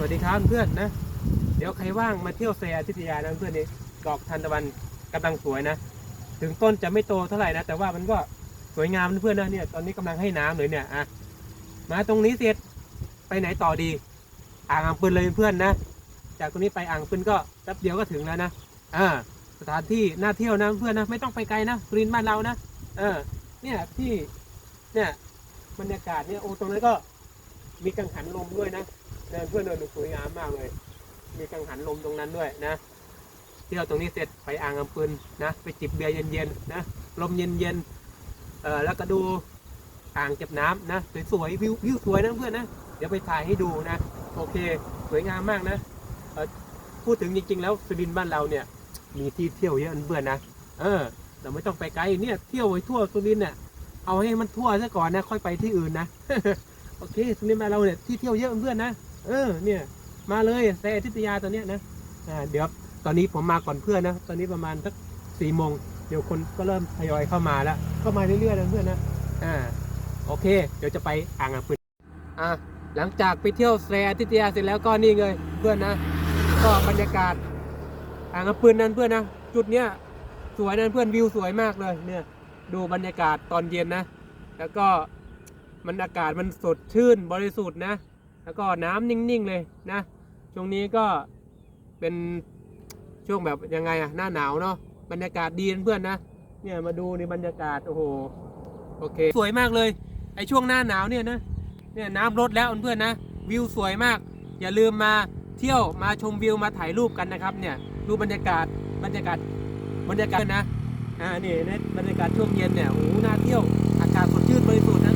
วัสดีครับเพื่อนนะ เดี๋ยวใครว่างมาเที่ยวเซอาทิตยานะเพื่อนนี่ดอกทานตะวันกำลังสวยนะ ถึงต้นจะไม่โตเท่าไหร่นะ แต่ว่ามันก็สวยงามเพื่อนนะเนี่ย ตอนนี้กำลังให้น้ำเลยเนี่ยอะมาตรงนี้เสร็จไปไหนต่อดี อ่างอ่างปืนเลยเพื่อนนะ จากตรงนี้ไปอ่างปืนก็แป๊บเดียวก็ถึงแล้วนะอ่าสถานที่น่าเที่ยวนะเพื่อนนะไม่ต้องไปไกลนะสุรินบ้านเรานะเออเนี่ยที่เนี่ยบรรยากาศเนี่ยโอ้ตรงนั้นก็มีกังหันลมด้วยนะ เดินเพื่อนเดินสวยงามมากเลย มีกังหันลมตรงนั้นด้วยนะเที่ยวตรงนี้เสร็จไปอ่างอ่างปืนนะไปจิบเบียร์เย็นๆนะลมเย็นๆเออแล้วก็ดูอ่างเก็บน้ำนะสวยๆวิววิวสวยนะเพื่อนนะเดี๋ยวไปถ่ายให้ดูนะโอเคสวยงามมากนะเอ่อพูดถึงจริงๆ แล้วสุรินทร์บ้านเราเนี่ย มีที่เที่ยวเยอะเพื่อนนะเออเราไม่ต้องไปไกลเนี่ยเที่ยวไปทั่วสุรินทร์เนี่ยเอาให้มันทั่วซะก่อนนะค่อยไปที่อื่นนะโอเคสุรินทร์บ้านเราเนี่ยที่เที่ยวเยอะเพื่อนนะ เออ เนี่ย มาเลยแต่อทิตยาตัวเนี้ยนะอ่าเดี๋ยวตอนนี้ผมมาก่อนเพื่อนนะ ตอนนี้ประมาณสักสี่โมงเดี๋ยวคนก็เริ่มทยอยเข้ามาแล้วเข้ามาเรื่อยๆนะเพื่อนนะ อ่า โอเค เดี๋ยวจะไปอ่างอ่างปืนอ่าหลังจากไปเที่ยวแซอทิตยาเสร็จแล้วก็นี่เลยเพื่อนนะ ก็บรรยากาศ อ่างกระปืนนั้นเพื่อนนะ จุดเนี้ยสวยนั้นเพื่อนวิวสวยมากเลยเนี่ย ดูบรรยากาศตอนเย็นนะ แล้วก็มันอากาศมันสดชื่นบริสุทธิ์นะ แล้วก็น้ำนิ่งๆเลยนะช่วงนี้ก็เป็นช่วงแบบยังไงอะหน้าหนาวเนาะบรรยากาศดีนเพื่อนนะเนี่ยมาดูในบรรยากาศโอ้โหโอเค สวยมากเลยไอช่วงหน้าหนาวเนี่ยนะเนี่ยน้ำลดแล้วเพื่อนนะวิวสวยมาก อย่าลืมมาเที่ยวมาชมวิวมาถ่ายรูปกันนะครับเนี่ยดูบรรยากาศบรรยากาศบรรยากาศนะอ่านี่ในบรรยากาศช่วงเย็นเนี่ยโอ้โหน่าเที่ยวอากาศสดชื่นไปสุด